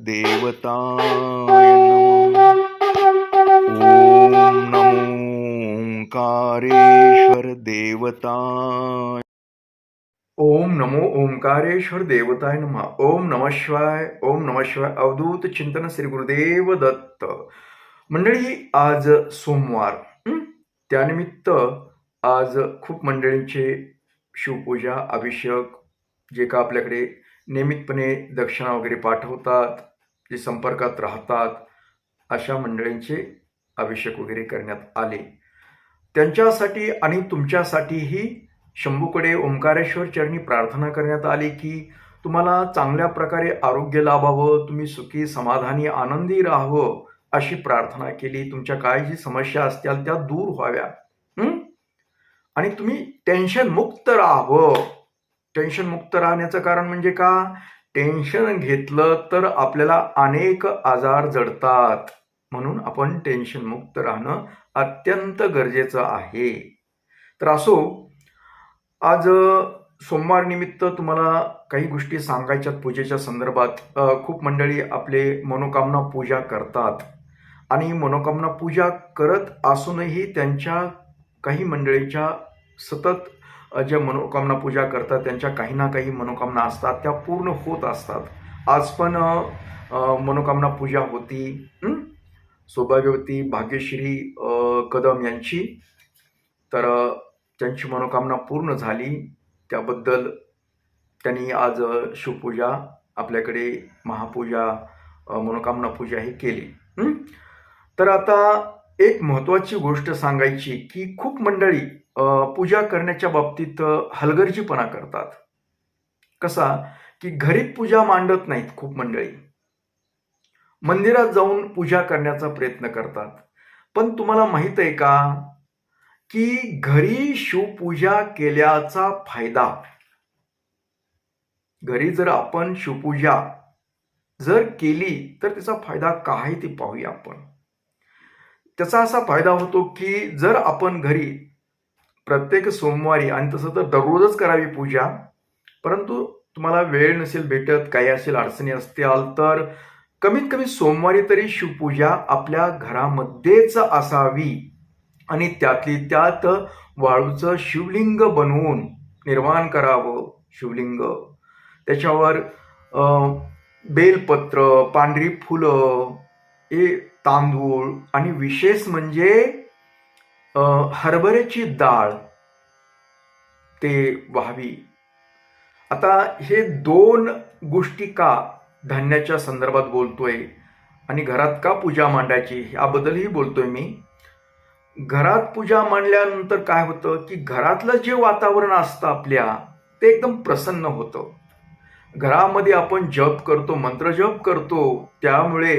देवताय नमः। ॐ नमो ओंकारेश्वर देवताय। ओम नमो ओंकारेश्वर देवताय नमः। ओम नमः शिवाय ओम नमः शिवाय अवधूत चिंतन श्री गुरुदेव दत्त। मंडळी आज सोमवार त्यानिमित्त आज खूप मंडळींचे शिवपूजा अभिषेक जे का आपल्याकडे नियमितपणे दक्षिणा वगैरे पाठवतात. जे संपर्कात राहतात अशा मंडळींचे अभिषेक वगैरे करण्यात आले. त्यांच्यासाठी आणि तुमच्यासाठीही शंभूकडे ओंकारेश्वर चरणी प्रार्थना करण्यात आली की तुम्हाला चांगल्या प्रकारे आरोग्य लाभावं तुम्ही सुखी समाधानी आनंदी राहावं अशी प्रार्थना केली. तुमच्या काय जी समस्या असतील त्या दूर व्हाव्या. आणि तुम्ही टेन्शन मुक्त राहावं. टेन्शन मुक्त राहण्याचं कारण म्हणजे का? टेन्शन घेतलं तर आपल्याला अनेक आजार जडतात. म्हणून आपण टेन्शनमुक्त राहणं अत्यंत गरजेचं आहे. तर असो आज सोमवार निमित्त तुम्हाला काही गोष्टी सांगायच्यात पूजेच्या संदर्भात. खूप मंडळी आपले मनोकामना पूजा करतात. आणि मनोकामना पूजा करत असूनही त्यांच्या काही मंडळींच्या सतत जे ज्या मनोकामना पूजा करतात त्यांच्या काही ना काही मनोकामना असतात त्या पूर्ण होत असतात. आज पण मनोकामना पूजा होती सौभाग्यवती भाग्यश्री कदम यांची. तर त्यांची मनोकामना पूर्ण झाली. त्याबद्दल त्यांनी आज शिवपूजा आपल्याकडे महापूजा मनोकामना पूजा ही केली. तर आता एक महत्त्वाची गोष्ट सांगायची की खूप मंडळी पूजा करण्याच्या बाबतीत हलगर्जीपणा करतात. कसा? की घरी पूजा मांडत नाहीत खूप मंडळी. मंदिरात जाऊन पूजा करण्याचा प्रयत्न करतात. पण तुम्हाला माहीत आहे का? की घरी शिवपूजा केल्याचा फायदा. घरी जर आपण शिवपूजा जर केली तर त्याचा फायदा काय ते पाहूया आपण. त्याचा असा फायदा होतो की जर आपण घरी प्रत्येक सोमवारी आणि तसं तर दररोजच करावी पूजा. परंतु तुम्हाला वेळ नसेल भेटत काही असेल अडचणी असतील तर कमीत कमी सोमवारी तरी शिवपूजा आपल्या घरामध्येच असावी. आणि त्यातली त्यात वाळूचं शिवलिंग बनवून निर्माण करावं शिवलिंग. त्याच्यावर बेलपत्र पांढरी फुलं हे तांदूळ आणि विशेष म्हणजे हरभऱ्याची डाळ ते व्हावी. आता हे दोन गोष्टी का धान्याच्या संदर्भात बोलतोय आणि घरात का पूजा मांडायची याबद्दलही बोलतोय मी. घरात पूजा मांडल्यानंतर काय होतं की घरातलं जे वातावरण असतं आपल्या ते एकदम प्रसन्न होतं. घरामध्ये आपण जप करतो मंत्र जप करतो त्यामुळे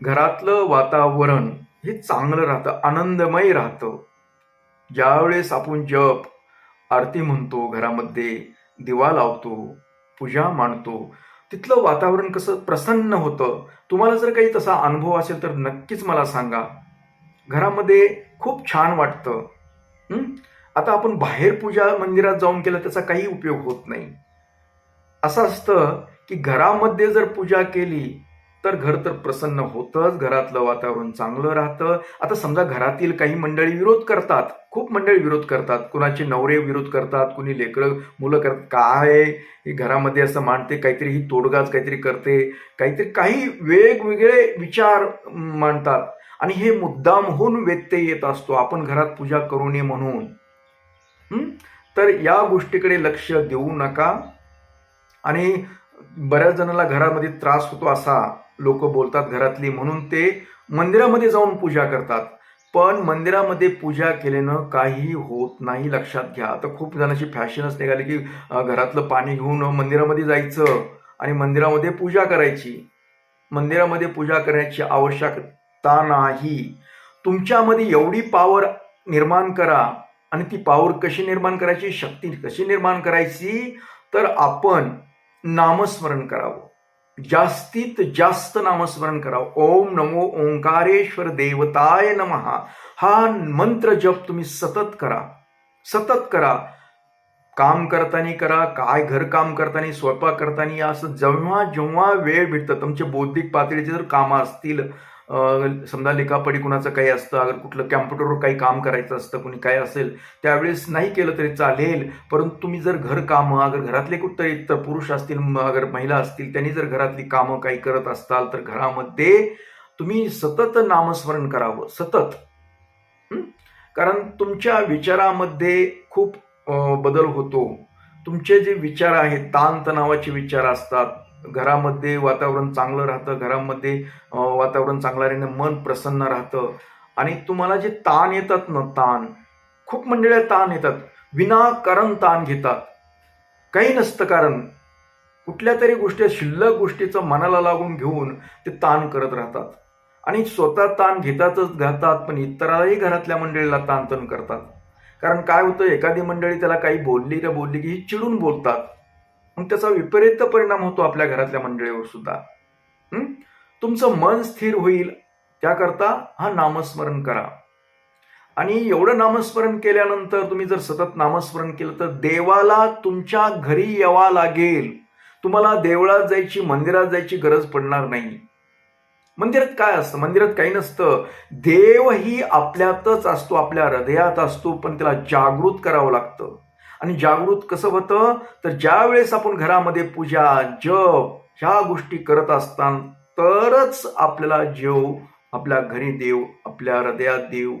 घरातलं वातावरण हे चांगलं राहतं आनंदमय राहतं. ज्यावेळेस आपण जप आरती म्हणतो घरामध्ये दिवा लावतो पूजा मांडतो तिथलं वातावरण कसं प्रसन्न होतं तुम्हाला जर काही तसा अनुभव असेल तर नक्कीच मला सांगा. घरामध्ये खूप छान वाटतं. आता आपण बाहेर पूजा मंदिरात जाऊन केलं त्याचा काही उपयोग होत नाही. असं असतं की घरामध्ये जर पूजा केली तर घर तर प्रसन्न होतंच घरातलं वातावरण चांगलं राहतं. आता समजा घरातील काही मंडळी विरोध करतात खूप मंडळी विरोध करतात. कुणाचे नवरे विरोध करतात कुणी लेकरं मुलं करतात. काय? घरामध्ये असं मांडते काहीतरी ही तोडगाच काहीतरी करते. काहीतरी काही वेगवेगळे विचार मांडतात. आणि हे मुद्दामहून व्यत्यय येत असतो. आपण घरात पूजा करू नये म्हणून. तर या गोष्टीकडे लक्ष देऊ नका. आणि बऱ्याच जणांना घरामध्ये त्रास होतो असा. लोक बोलतात घरातली म्हणून ते मंदिरामध्ये जाऊन पूजा करतात. पण मंदिरामध्ये पूजा केल्यानं काही होत नाही लक्षात घ्या. आता खूप जणांची फॅशनच निघाली की घरातलं पाणी घेऊन मंदिरामध्ये जायचं आणि मंदिरामध्ये पूजा करायची. मंदिरामध्ये पूजा करण्याची आवश्यकता नाही. तुमच्यामध्ये एवढी पॉवर निर्माण करा आणि ती पॉवर कशी निर्माण करायची? शक्ती कशी निर्माण करायची? तर आपण नामस्मरण करावं. जास्तीत जास्त नामस्मरण करा. ओम नमो ओंकारेश्वर देवताय नमहा हा मंत्र जप तुम्ही सतत करा. सतत करा. काम करताना करा काय घरकाम करताना स्वयंपाक करताना असं जेव्हा जेव्हा वेळ भेटतं तुमचे बौद्धिक पातळीचे जर कामं असतील समजा लेखापडी कुणाचं काही असतं अगर कुठलं कॅम्प्युटरवर काही काम करायचं असतं कुणी काय असेल त्यावेळेस नाही केलं तरी चालेल. परंतु तुम्ही जर घर कामं अगर घरातले कुठतरी तर पुरुष असतील म- अगर महिला असतील त्यांनी जर घरातली कामं काही करत असताल तर घरामध्ये तुम्ही सतत नामस्मरण करावं सतत. कारण तुमच्या विचारामध्ये खूप बदल होतो. तुमचे जे विचार आहेत ताणतणावाचे विचार असतात घरामध्ये वातावरण चांगलं राहतं घरामध्ये वातावरण चांगलं राहणं मन प्रसन्न राहतं. आणि तुम्हाला जे ताण येतात ना ताण खूप मंडळ्या ताण येतात. विनाकारण ताण घेतात. काही नसतं कारण कुठल्या तरी गोष्टी शिल्लक गोष्टीचं मनाला लागून घेऊन ते ताण करत राहतात. आणि स्वतः ताण घेतातच घातात पण इतरालाही घरातल्या मंडळीला ताणतण करतात. कारण काय होतं एखादी मंडळी त्याला काही बोलली का बोलली की ही चिडून बोलतात. मग त्याचा विपरीत परिणाम होतो आपल्या घरातल्या मंडळीवर सुद्धा. तुमचं मन स्थिर होईल त्याकरता हा नामस्मरण करा. आणि एवढं नामस्मरण केल्यानंतर तुम्ही जर सतत नामस्मरण केलं तर देवाला तुमच्या घरी यावा लागेल. तुम्हाला देवळात जायची मंदिरात जायची गरज पडणार नाही. मंदिरात काय असतं? मंदिरात काही नसतं. देव ही आपल्यातच असतो आपल्या हृदयात असतो पण त्याला जागृत करावं लागतं. आणि जागृत कसं होतं? तर ज्या वेळेस आपण घरामध्ये पूजा जप ह्या गोष्टी करत असताना तरच आपल्याला जेव आपल्या घरी देव आपल्या हृदयात देव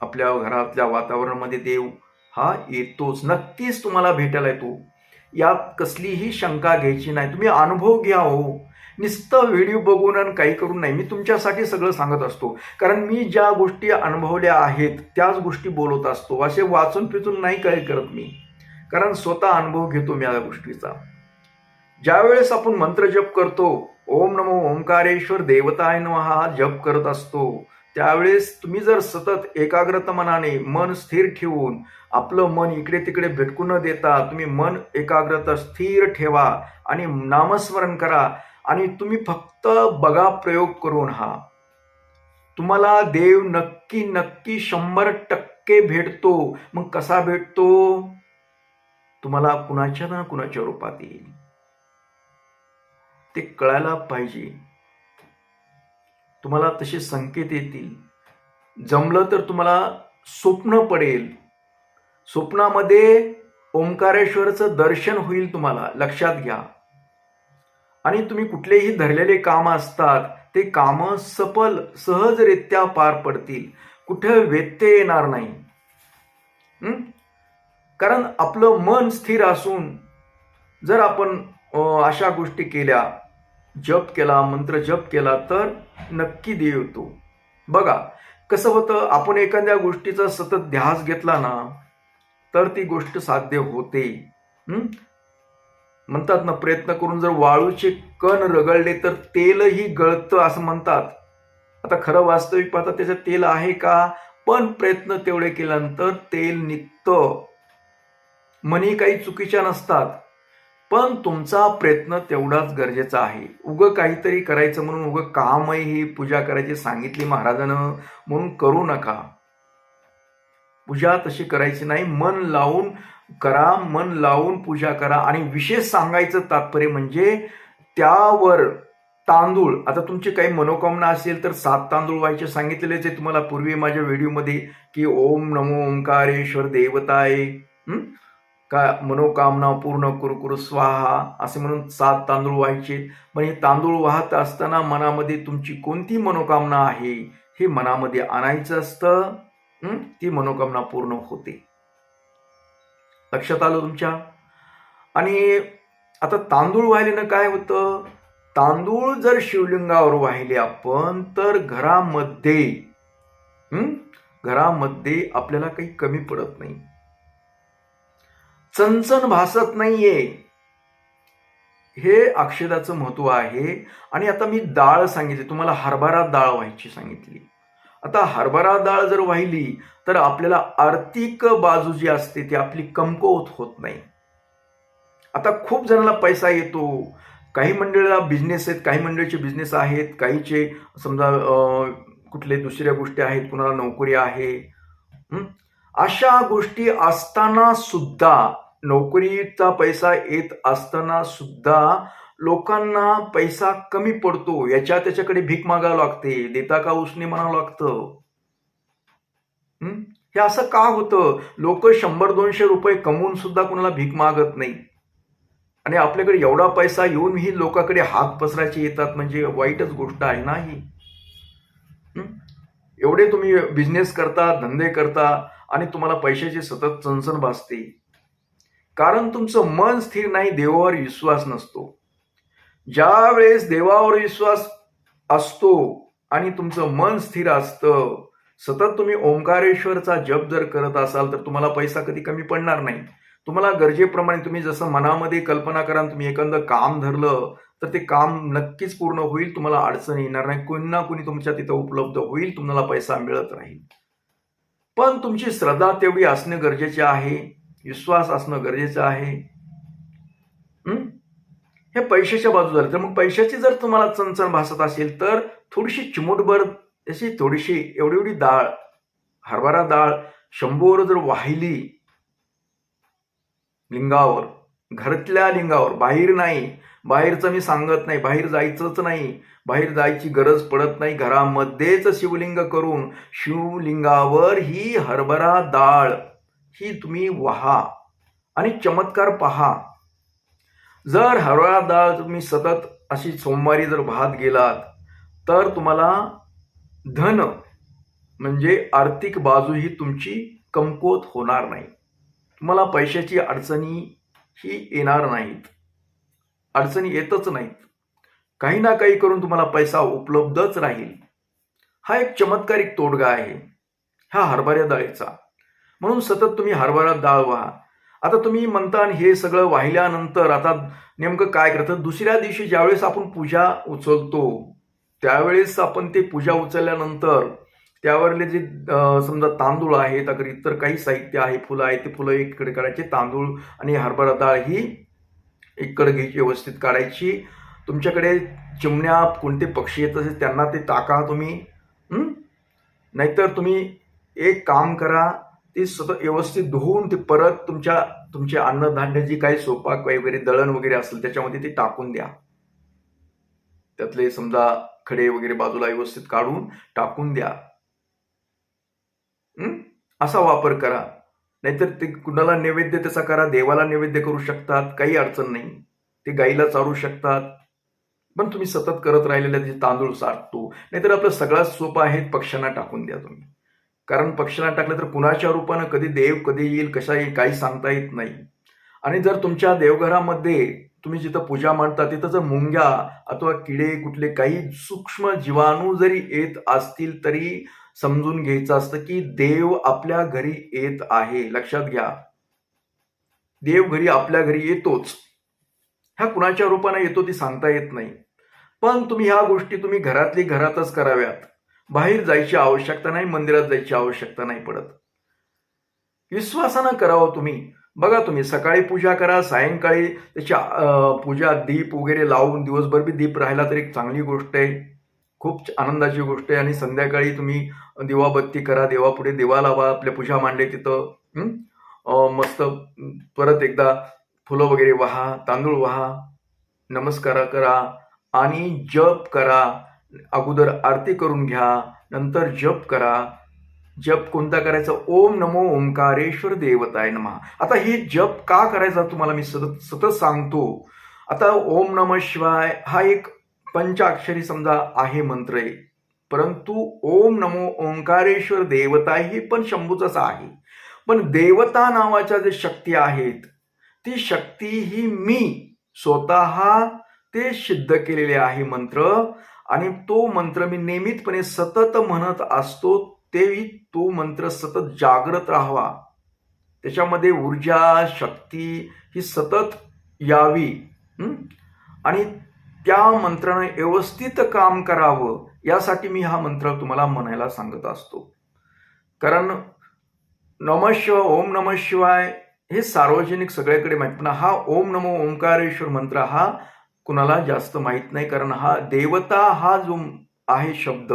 आपल्या घरातल्या वातावरणामध्ये देव हा येतोच. नक्कीच तुम्हाला भेटायला येतो. यात कसलीही शंका घ्यायची नाही. तुम्ही अनुभव घ्या हो. नुसतं व्हिडिओ बघून आणि काही करून नाही. मी तुमच्यासाठी सगळं सांगत असतो. कारण मी ज्या गोष्टी अनुभवल्या आहेत त्याच गोष्टी बोलत असतो. असे वाचून पिचून नाही काही करत मी. कारण स्वतः अनुभव घेतो मी या गोष्टीचा. ज्यावेळेस आपण मंत्र जप करतो ओम नमो ओंकारेश्वर देवताय नम हा जप करत असतो त्यावेळेस तुम्ही जर सतत एकाग्रत मनाने मन स्थिर ठेवून आपलं मन इकडे तिकडे भेटकू न देता तुम्ही मन एकाग्रता स्थिर ठेवा आणि नामस्मरण करा आणि तुम्ही फक्त बघा प्रयोग करून हा. तुम्हाला देव नक्की नक्की शंभर टक्के भेटतो. मग कसा भेटतो? तुम्हाला कुणाच्या ना कुणाच्या रूपात येईल. ते कळायला पाहिजे. तुम्हाला तसे संकेत येतील. जमलं तर तुम्हाला स्वप्न पडेल. स्वप्नामध्ये ओंकारेश्वरचं दर्शन होईल तुम्हाला लक्षात घ्या. आणि तुम्ही कुठलेही धरलेले काम असतात ते काम सफल सहजरित्या पार पडतील. कुठे व्यत्यय येणार नाही. कारण आपलं मन स्थिर असून जर आपण अशा गोष्टी केल्या जप केला मंत्र जप केला तर नक्की देव येतो. बघा कसं होतं आपण एखाद्या गोष्टीचा सतत ध्यास घेतला ना तर ती गोष्ट साध्य होते. म्हणतात ना प्रयत्न करून जर वाळूचे कण रगळले तर तेलही गळतं असं म्हणतात. आता खरं वास्तविक पाहता त्याचं तेल आहे का? पण प्रयत्न तेवढे केल्यानंतर तेल निघतं. मनी काही चुकीच्या नसतात पण तुमचा प्रयत्न तेवढाच गरजेचा आहे. उगं काहीतरी करायचं म्हणून उगं कामही ही पूजा करायची सांगितली महाराजानं म्हणून करू नका. पूजा तशी करायची नाही मन लावून करा मन लावून पूजा करा. आणि विशेष सांगायचं तात्पर्य म्हणजे त्यावर तांदूळ आता तुमची काही मनोकामना असेल तर सात तांदूळ व्हायचे सांगितलेले आहे तुम्हाला पूर्वी माझ्या व्हिडिओमध्ये की ओम नमो ओंकारेश्वर देवताय का मनोकामना पूर्ण कुरकुर स्वाहा असे म्हणून सात तांदूळ व्हायचे पण हे तांदूळ वाहत असताना मनामध्ये तुमची कोणती मनोकामना आहे हे मनामध्ये आणायचं असतं ती मनोकामना पूर्ण होते. लक्षात आलं तुमच्या? आणि आता तांदूळ वाहिल्यानं काय होतं? तांदूळ जर शिवलिंगावर वाहिले आपण तर घरामध्ये घरामध्ये आपल्याला काही कमी पडत नाही. चणचण भासत नाहीये. हे अक्षदाचं महत्त्व आहे. आणि आता मी डाळ सांगितली. तुम्हाला हरभरा डाळ व्हायची सांगितली. आता हरभरा डाळ जर वाहिली तर आपल्याला आर्थिक बाजू जी असते ती आपली कमकुवत होत नाही. आता खूप जणांना पैसा येतो. काही मंडळीला बिझनेस आहेत काही मंडळीचे बिझनेस आहेत काहीचे समजा कुठले दुसऱ्या गोष्टी आहेत कुणाला नोकरी आहे. अशा गोष्टी असताना सुद्धा नोकरीचा पैसा येत असताना सुद्धा लोकांना पैसा कमी पडतो. याच्या त्याच्याकडे भीक मागावं लागते. देता का उसने म्हणावं लागतं. हे असं का होतं? लोक शंभर दोनशे रुपये कमवून सुद्धा कुणाला भीक मागत नाही. आणि आपल्याकडे एवढा पैसा येऊन ही लोकांकडे हात पसरायचे येतात म्हणजे वाईटच गोष्ट आहे ना ही. एवढे तुम्ही बिझनेस करता धंदे करता आणि तुम्हाला पैशाची सतत चणचण भासते. कारण तुमचं मन स्थिर नाही देवावर विश्वास नसतो. ज्या वेळेस देवावर विश्वास असतो आणि तुमचं मन स्थिर असतं सतत तुम्ही ओंकारेश्वरचा जप जर करत असाल तर तुम्हाला पैसा कधी कमी पडणार नाही. तुम्हाला गरजेप्रमाणे तुम्ही जसं मनामध्ये कल्पना करा तुम्ही एखादं काम धरलं तर ते काम नक्कीच पूर्ण होईल तुम्हाला अडचण येणार नाही. कोणी ना कोणी तुमच्या तिथं उपलब्ध होईल तुम्हाला पैसा मिळत राहील. पण तुमची श्रद्धा तेवढी असणं गरजेचे आहे. विश्वास असणं गरजेचं आहे. हे? पैशाच्या बाजू झाले तर मग पैशाची जर तुम्हाला चणचण भासत असेल तर थोडीशी चिमूटभर अशी थोडीशी एवढी एवढी डाळ हरभरा डाळ शंभूवर जर वाहिली लिंगावर घरातल्या लिंगावर बाहेर नाही बाहेरचं मी सांगत नाही बाहेर जायचंच नाही बाहेर जायची गरज पडत नाही घरामध्येच शिवलिंग करून शिवलिंगावर ही हरभरा डाळ ही तुम्ही व्हा आणि चमत्कार पहा. जर हरभरा डाळ तुम्ही सतत अशी सोमवारी जर भात गेलात तर तुम्हाला धन म्हणजे आर्थिक बाजू ही तुमची कमकुवत होणार नाही. तुम्हाला पैशाची अडचणी ही येणार नाहीत. अडचणी येतच नाहीत. काही ना काही करून तुम्हाला पैसा उपलब्धच राहील. हा एक चमत्कारिक तोडगा आहे. हा हरभऱ्या डाळीचा. म्हणून सतत तुम्ही हरभरा डाळ व्हा. आता तुम्ही म्हणता आणि हे सगळं वाहिल्यानंतर आता नेमकं काय करतं? दुसऱ्या दिवशी ज्यावेळेस आपण पूजा उचलतो त्यावेळेस आपण ते पूजा उचलल्यानंतर त्यावरले जे समजा तांदूळ आहेत अगर इतर काही साहित्य आहे फुलं आहे ते फुलं एकीकडे काढायचे तांदूळ आणि हरभरा डाळ ही एकीकडे घ्यायची व्यवस्थित काढायची. तुमच्याकडे चिमण्या कोणते पक्षी येत असेल त्यांना ते टाका तुम्ही. नाहीतर तुम्ही एक काम करा ते सतत व्यवस्थित धुवून ते परत तुमच्या तुमचे अन्नधान्य जी काही सोपाक वगैरे दळण वगैरे असेल त्याच्यामध्ये ते टाकून द्या. त्यातले समजा खडे वगैरे बाजूला व्यवस्थित काढून टाकून द्या. असा वापर करा. नाहीतर ते कुणाला नैवेद्य त्याचा करा देवाला नैवेद्य करू शकतात काही अडचण नाही. ते गाईला चारू शकतात. पण तुम्ही सतत करत राहिलेले जे तांदूळ साठतो नाहीतर आपलं सगळ्यात सोपं आहे पक्ष्यांना टाकून द्या तुम्ही. कारण पक्षाला टाकलं तर कुणाच्या रूपानं कधी देव कधी येईल कशा येईल काही सांगता येत नाही. आणि जर तुमच्या देवघरामध्ये तुम्ही जिथं पूजा मांडता तिथं जर मुंग्या अथवा किडे कुठले काही सूक्ष्म जीवाणू जरी येत असतील तरी समजून घ्यायचं असतं की देव आपल्या घरी येत आहे. लक्षात घ्या. देव घरी आपल्या घरी येतोच. ह्या कुणाच्या रूपाने येतो ती सांगता येत नाही. पण तुम्ही ह्या गोष्टी तुम्ही घरातली घरातच कराव्यात. बाहेर जायची आवश्यकता नाही मंदिरात जायची आवश्यकता नाही पडत. विश्वासानं करावं तुम्ही. बघा तुम्ही सकाळी पूजा करा सायंकाळी त्याची पूजा दीप वगैरे लावून दिवसभर बी दीप राहिला तर एक चांगली गोष्ट आहे. खूप आनंदाची गोष्ट आहे. आणि संध्याकाळी तुम्ही दिवाबत्ती करा देवापुढे देवा लावा आपल्या पूजा मांडले तिथं. मस्त परत एकदा फुलं वगैरे वाहा तांदूळ वाहा नमस्कार करा आणि जप करा. अगोदर आरती करून घ्या नंतर जप करा. जप कोणता करायचा? ओम नमो ओंकारेश्वर देवताय नमा. आता हे जप का करायचा तुम्हाला मी सतत सतत सांगतो. आता ओम नम शिवाय हा एक पंचाक्षरी समजा आहे मंत्र आहे परंतु ओम नमो ओंकारेश्वर देवता हे पण शंभूचाच आहे. पण देवता नावाच्या जे शक्ती आहेत ती शक्ती ही मी स्वतः ते सिद्ध केलेले आहे मंत्र. आणि तो मंत्र मी नियमितपणे सतत म्हणत असतो तेही तो मंत्र सतत जागृत राहावा. त्याच्यामध्ये ऊर्जा शक्ती ही सतत यावी. आणि त्या मंत्राने व्यवस्थित काम करावं यासाठी मी हा मंत्र तुम्हाला म्हणायला सांगत असतो. कारण नम शिवाय ओम नम शिवाय हे सार्वजनिक सगळ्याकडे माहीत पण हा ओम नमो ओंकारेश्वर मंत्र हा कुणाला जास्त माहीत नाही कारण हा देवता हा जो आहे शब्द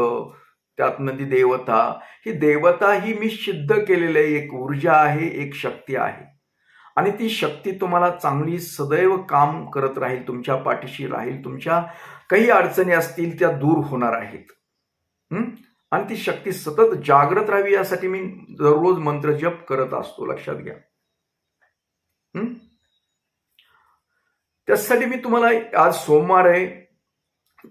त्यात नदी देवता ही देवता ही मी सिद्ध केलेली आहे एक ऊर्जा आहे एक शक्ती आहे. आणि ती शक्ती तुम्हाला चांगली सदैव काम करत राहील तुमच्या पाठीशी राहील तुमच्या काही अडचणी असतील त्या दूर होणार आहेत. आणि ती शक्ती सतत जागृत राहावी यासाठी मी दररोज मंत्र जप करत असतो लक्षात घ्या. हम्म त्यासाठी मी तुम्हाला आज सोमवार आहे.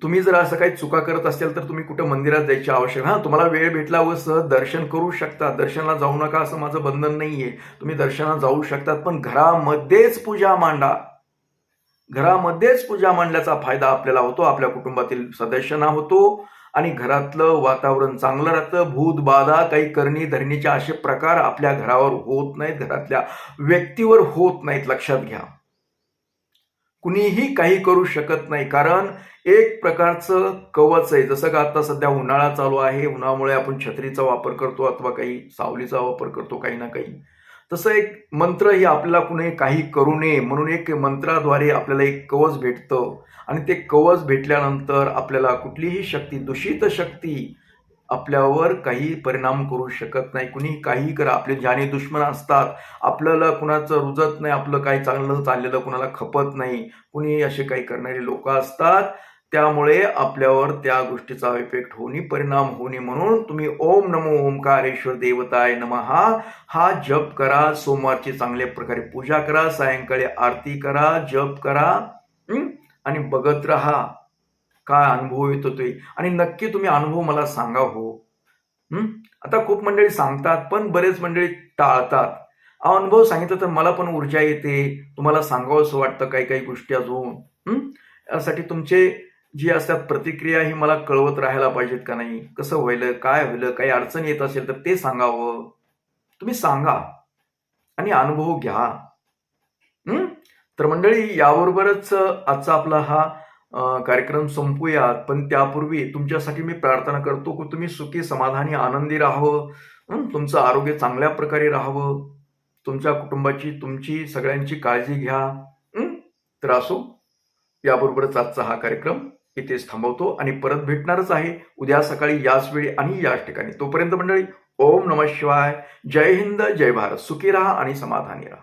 तुम्ही जर असं काही चुका करत असेल तर तुम्ही कुठं मंदिरात जायची आवश्यक हा तुम्हाला वेळ भेटला व सहज दर्शन करू शकता. दर्शनाला जाऊ नका असं माझं बंधन नाहीये. तुम्ही दर्शनाला जाऊ शकतात पण घरामध्येच पूजा मांडा. घरामध्येच पूजा मांडल्याचा फायदा आपल्याला होतो. आपल्या कुटुंबातील सदस्यांना होतो. आणि घरातलं वातावरण चांगलं राहतं. भूत बाधा काही करणी धरणीचे असे प्रकार आपल्या घरावर होत नाहीत. घरातल्या व्यक्तीवर होत नाहीत. लक्षात घ्या. कुणीही काही करू शकत नाही. कारण एक प्रकारचं कवच आहे. जसं का आता सध्या उन्हाळा चालू आहे. उन्हामुळे आपण छत्रीचा वापर करतो अथवा काही सावलीचा वापर करतो काही ना काही. तसं एक मंत्र ही आपल्याला कुणी काही करू नये म्हणून एक मंत्राद्वारे आपल्याला एक कवच भेटतं. आणि ते कवच भेटल्यानंतर आपल्याला कुठलीही शक्ती दूषित शक्ती आपल्यावर काही परिणाम करू शकत नाही. कुणी काही करा आपले ज्याने दुश्मन असतात. आपल्याला कुणाचं रुजत नाही आपलं काही चांगलं चाललेलं कुणाला खपत नाही. कुणी असे काही करणारे लोक असतात. त्यामुळे आपल्यावर त्या गोष्टीचा इफेक्ट होणे परिणाम होणे म्हणून तुम्ही ओम नमो ओंकारेश्वर देवताय नमहा हा जप करा सोमवारची चांगल्या प्रकारे पूजा करा सायंकाळी आरती करा जप करा आणि बघत राहा. काय अनुभव येतो ते? आणि नक्की तुम्ही अनुभव मला सांगा हो. आता खूप मंडळी सांगतात पण बरेच मंडळी टाळतात. अनुभव सांगितलं तर मला पण ऊर्जा येते. तुम्हाला सांगावं असं वाटतं काही काही गोष्टी अजून. यासाठी तुमचे जी असतात प्रतिक्रिया ही मला कळवत राहायला पाहिजेत का नाही? कसं व्हायलं काय व्हायलं काही अडचण येत असेल तर ते सांगावं. तुम्ही सांगा आणि अनुभव घ्या. तर मंडळी याबरोबरच आजचा आपला हा कार्यक्रम संपूयात पण त्यापूर्वी तुमच्यासाठी मी प्रार्थना करतो की तुम्ही सुखी समाधानी आनंदी राहावं. तुमचं आरोग्य चांगल्या प्रकारे राहावं. तुमच्या कुटुंबाची तुमची सगळ्यांची काळजी घ्या. तर असो. याबरोबरच आजचा हा कार्यक्रम इथेच थांबवतो आणि परत भेटणारच आहे. उद्या सकाळी याच वेळी आणि याच ठिकाणी. तोपर्यंत मंडळी ओम नम शिवाय. जय हिंद जय भारत. सुखी राहा आणि समाधानी राहा.